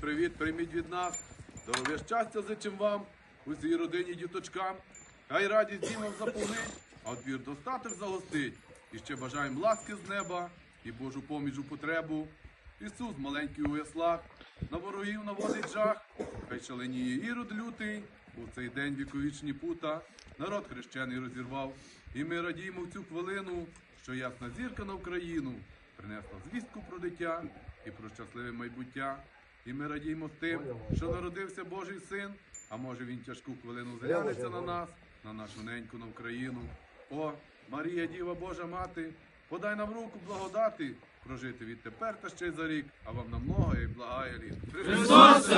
привіт прийміть від нас. Здоров'я щастя зичим вам, усій родині діточкам. Хай радість дім вам заповнить, а двір достаток загостить. І ще бажаємо ласки з неба і Божу поміч у потребу. Ісус маленький у яслах, на ворогів наводить жах, хай шаленіє ірод лютий, у цей день віковічні пута, народ хрещений розірвав. І ми радіємо в цю хвилину, що ясна зірка на Україну принесла звістку про дитя і про щасливе майбуття. І ми радіємо з тим, що народився Божий син, а може він тяжку хвилину зглянеться на нас, на нашу неньку, на Україну. О, Марія, Діва Божа Мати, подай нам руку благодати, прожити відтепер та ще й за рік, а вам на много і благає літ. Христос.